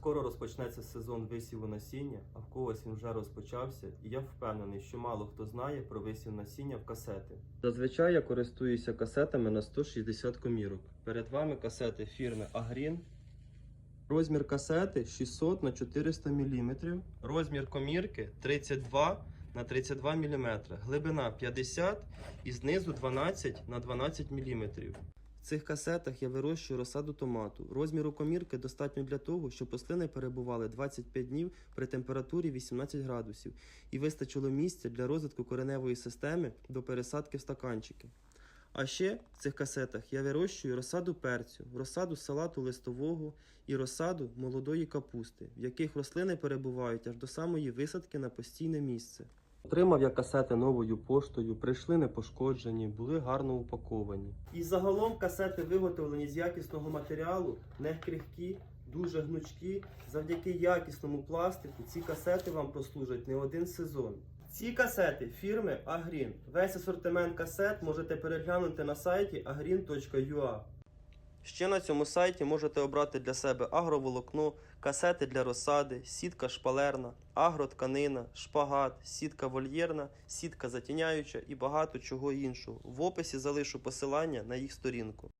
скоро розпочнеться сезон висіву насіння, а в когось він вже розпочався, і я впевнений, що мало хто знає про висів насіння в касети. Зазвичай я користуюся касетами на 160 комірок. Перед вами касети фірми Агрін. Розмір касети 600 на 400 мм. Розмір комірки 32 на 32 мм. Глибина 50 і знизу 12 на 12 мм. В цих касетах я вирощую розсаду томату. Розміру комірки достатньо для того, щоб рослини перебували 25 днів при температурі 18 градусів і вистачило місця для розвитку кореневої системи до пересадки в стаканчики. А ще в цих касетах я вирощую розсаду перцю, розсаду салату листового і розсаду молодої капусти, в яких рослини перебувають аж до самої висадки на постійне місце. Отримав я касети новою поштою, прийшли непошкоджені, були гарно упаковані. І загалом касети виготовлені з якісного матеріалу, не крихкі, дуже гнучкі. Завдяки якісному пластику ці касети вам прослужать не один сезон. Ці касети фірми Агрін. Весь асортимент касет можете переглянути на сайті agrin.ua. Ще на цьому сайті можете обрати для себе агроволокно, касети для розсади, сітка шпалерна, агротканина, шпагат, сітка вольєрна, сітка затіняюча і багато чого іншого. В описі залишу посилання на їх сторінку.